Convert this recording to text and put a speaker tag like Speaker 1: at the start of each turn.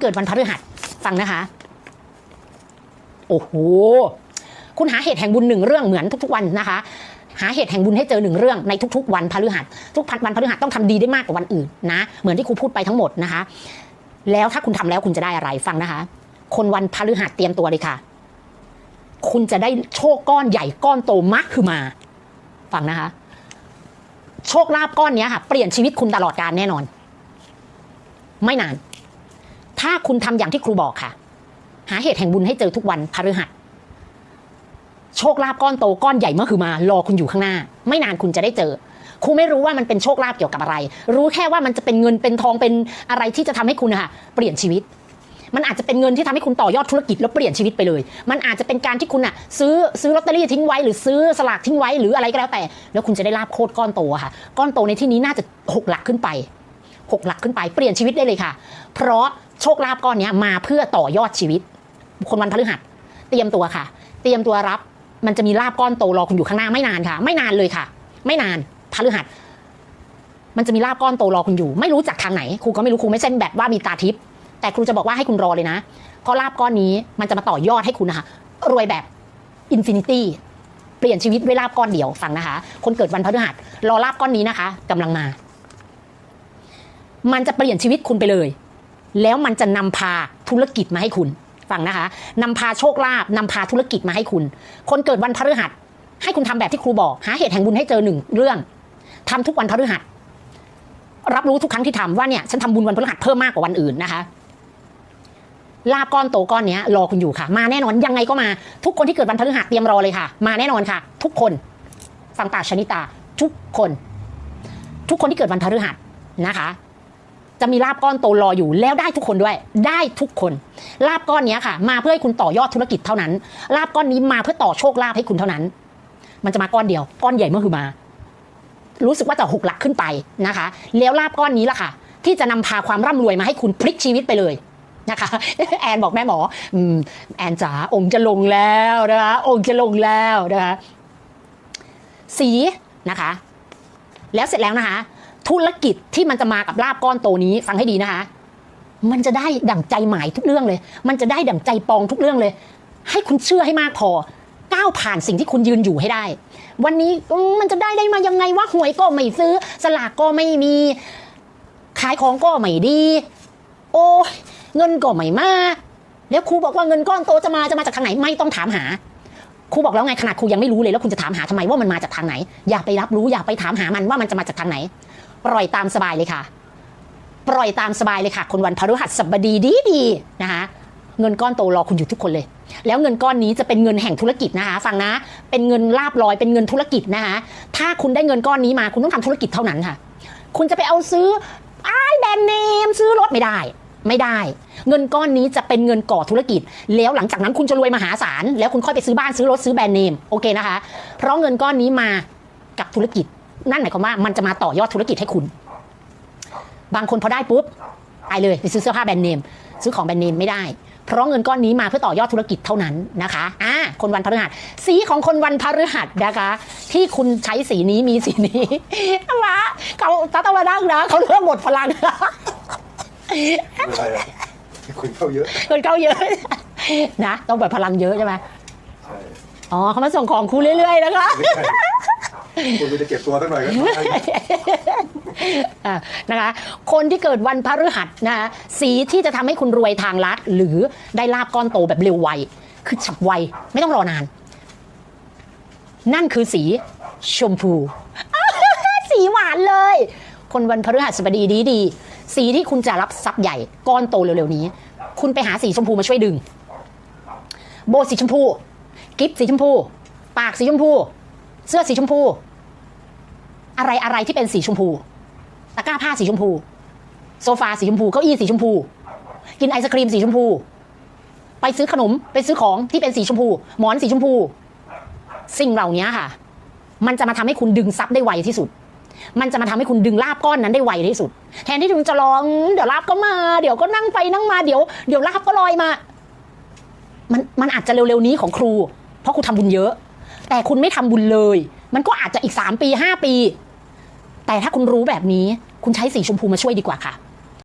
Speaker 1: เกิดวันพฤหัสฟังนะคะ โอ้โห คุณหาเหตุแห่งบุญหนึ่งเรื่องเหมือนทุกๆวันนะคะ หาเหตุแห่งบุญให้เจอหนึ่งเรื่องในทุกๆ วันพฤหัสทุกพันวันพฤหัสต้องทำดีได้มากกว่าวันอื่นนะ เหมือนที่ครูพูดไปทั้งหมดนะคะ แล้วถ้าคุณทำแล้วคุณจะได้อะไรฟังนะคะ คนวันพฤหัสเตรียมตัวเลยค่ะ คุณจะได้โชคก้อนใหญ่ก้อนโตมากคือมา ฟังนะคะ โชคลาภก้อนนี้ค่ะ เปลี่ยนชีวิตคุณตลอดการแน่นอน ไม่นาน ถ้าคุณทำอย่างที่ครูบอกค่ะ หาเหตุแห่งบุญให้เจอทุกวันพฤหัสโชคลาภก้อนโตก้อนใหญ่เมื่อคือมารอคุณอยู่ข้างหน้า ไม่นานคุณจะได้เจอครูไม่รู้ว่ามันเป็นโชคลาภเกี่ยวกับอะไร รู้แค่ว่ามันจะเป็นเงินเป็นทองเป็นอะไรที่จะทำให้คุณนะคะเปลี่ยนชีวิต มันอาจจะเป็นเงินที่ทำให้คุณต่อยอดธุรกิจแล้วเปลี่ยนชีวิตไปเลย มันอาจจะเป็นการที่คุณอะซื้อซื้อลอตเตอรี่ทิ้งไว้หรือซื้อสลากทิ้งไว้หรืออะไรก็แล้วแต่ แล้วคุณจะได้ลาบโคตรก้อนโตอะค่ะ ก้อนโตในที่นี้น่าจะหกหลักขึ้นไปหกหลักขึ้นไปเปลี่ยนชีวิตได้เลยค่ะ เพราะ โชคลาภก้อนนี้มาเพื่อต่อยอดชีวิต คนวันพฤหัส เตรียมตัวค่ะ เตรียมตัวรับ มันจะมีลาบก้อนโตรอคุณอยู่ข้างหน้าไม่นานค่ะ ไม่นานเลยค่ะ ไม่นานพฤหัส มันจะมีลาบก้อนโตรอคุณอยู่ ไม่รู้จากทางไหนครูก็ไม่รู้ครูไม่ใช่แบบว่ามีตาทิพย์แต่ครูจะบอกว่าให้คุณรอเลยนะ เพราะลาบก้อนนี้มันจะมาต่อยอดให้คุณนะคะ รวยแบบอินฟินิตี้เปลี่ยนชีวิตด้วยลาบก้อนเดียวฟังนะคะ คนเกิดวันพฤหัสรอลาบก้อนนี้นะคะกำลังมา มันจะเปลี่ยนชีวิตคุณไปเลย แล้วมันจะนำพาธุรกิจมาให้คุณฟังนะคะนำพาโชคลาภนำพาธุรกิจมาให้คุณ คนเกิดวันพฤหัส ให้คุณทำแบบที่ครูบอก หาเหตุแห่งบุญให้เจอหนึ่งเรื่องทำทุกวันพฤหัส รับรู้ทุกครั้งที่ทำว่าเนี่ยฉันทำบุญวันพฤหัสเพิ่มมากกว่าวันอื่นนะคะลาบก้อนโตก้อนเนี้ยรอคุณอยู่ค่ะ มาแน่นอนยังไงก็มา ทุกคนที่เกิดวันพฤหัสเตรียมรอเลยค่ะ มาแน่นอนค่ะ ทุกคนฟังตาชนิตา ทุกคน ทุกคนที่เกิดวันพฤหัสนะคะ จะมีลาบก้อนโตรออยู่แล้วได้ทุกคนด้วย ได้ทุกคน ลาบก้อนนี้ค่ะ มาเพื่อให้คุณต่อยอดธุรกิจเท่านั้น ลาบก้อนนี้มาเพื่อต่อโชคลาภให้คุณเท่านั้น มันจะมาก้อนเดียว ก้อนใหญ่เมื่อคือมา รู้สึกว่าจะหกหลักขึ้นไปนะคะ แล้วลาบก้อนนี้ล่ะค่ะ ที่จะนำพาความร่ำรวยมาให้คุณพลิกชีวิตไปเลยนะคะแอนบอกแม่หมออืมแอนจ๋าองค์จะลงแล้วนะคะองค์จะลงแล้วนะคะสีนะคะ แล้วเสร็จแล้วนะคะ ธุรกิจที่มันจะมากับลาบก้อนโตนี้ฟังให้ดีนะคะ มันจะได้ดั่งใจหมายทุกเรื่องเลย มันจะได้ดั่งใจปองทุกเรื่องเลย ให้คุณเชื่อให้มากพอก้าวผ่านสิ่งที่คุณยืนอยู่ให้ได้ วันนี้มันจะได้ได้มายังไงว่าหวยก็ไม่ซื้อ สลากก็ไม่มี ขายของก็ไม่ดี โอ้เงินก็ไม่มา แล้วครูบอกว่าเงินก้อนโตจะมาจะมาจากทางไหนไม่ต้องถามหาครูบอกแล้วไงขนาดครูยังไม่รู้เลยแล้วคุณจะถามหาทำไมว่ามันมาจากทางไหน อย่าไปรับรู้อย่าไปถามหามันว่ามันจะมาจากทางไหน ปล่อยตามสบายเลยค่ะ ปล่อยตามสบายเลยค่ะ คนวันพฤหัสบดีดีดีนะคะเงินก้อนโตรอคุณอยู่ทุกคนเลย แล้วเงินก้อนนี้จะเป็นเงินแห่งธุรกิจนะคะ ฟังนะ เป็นเงินลาบลอย เป็นเงินธุรกิจนะคะ ถ้าคุณได้เงินก้อนนี้มา คุณต้องทำธุรกิจเท่านั้นค่ะ คุณจะไปเอาซื้อไอ้แบรนด์เนมซื้อรถไม่ได้ ไม่ได้ เงินก้อนนี้จะเป็นเงินก่อธุรกิจ แล้วหลังจากนั้นคุณจะรวยมหาศาล แล้วคุณค่อยไปซื้อบ้านซื้อรถซื้อแบรนด์เนม โอเคนะคะ เพราะเงินก้อนนี้มากับธุรกิจ นั่นหมายความว่ามันจะมาต่อยอดธุรกิจให้คุณ บางคนพอได้ปุ๊บไปเลยไปซื้อเสื้อผ้าแบรนด์เนมซื้อของแบรนด์เนมไม่ได้ เพราะเงินก้อนนี้มาเพื่อต่อยอดธุรกิจเท่านั้นนะคะอ่าคนวันพฤหัส สีของคนวันพฤหัสนะคะ ที่คุณใช้สีนี้มีสีนี้มาเขาตาตะวันดังนะเขาเริ่มหมดพลัง
Speaker 2: อะไรอะคุณเข้าเยอะ
Speaker 1: เงินเข้าเยอะนะ ต้องแบบพลังเยอะใช่ไหม
Speaker 2: ใช่
Speaker 1: อ๋อเขามาส่งของคุณเรื่อยๆนะคะ
Speaker 2: ไม่ใช่ คุณจะเก็บตัวตั้งหน่อยก็ได้
Speaker 1: อะนะคะ คนที่เกิดวันพฤหัสนะคะสีที่จะทำให้คุณรวยทางลัดหรือได้ลาบก้อนโตแบบเร็วไว คือฉับไว ไม่ต้องรอนาน นั่นคือสีชมพู สีหวานเลย คนวันพฤหัสบดีดีดี สีที่คุณจะรับทรัพย์ใหญ่ก้อนโตเร็วๆนี้ คุณไปหาสีชมพูมาช่วยดึง โบสีชมพู กิฟสีชมพู ปากสีชมพู เสื้อสีชมพู อะไรอะไรที่เป็นสีชมพู ตะกร้าผ้าสีชมพู โซฟาสีชมพู เก้าอี้สีชมพู กินไอศครีมสีชมพู ไปซื้อขนมไปซื้อของที่เป็นสีชมพู หมอนสีชมพู สิ่งเหล่านี้ค่ะ มันจะมาทำให้คุณดึงทรัพย์ได้ไวที่สุด มันจะมาทำให้คุณดึงลาบก้อนนั้นได้ไวที่สุด แทนที่คุณจะรอง เดี๋ยวลาบก็มา เดี๋ยวก็นั่งไปนั่งมาเดี๋ยวเดี๋ยวลาบก็ลอยมา มันมันอาจจะเร็วๆนี้ของครู เพราะครูทำบุญเยอะ แต่คุณไม่ทำบุญเลย มันก็อาจจะอีกสามปีห้าปี แต่ถ้าคุณรู้แบบนี้คุณใช้สีชมพูมาช่วยดีกว่าค่ะ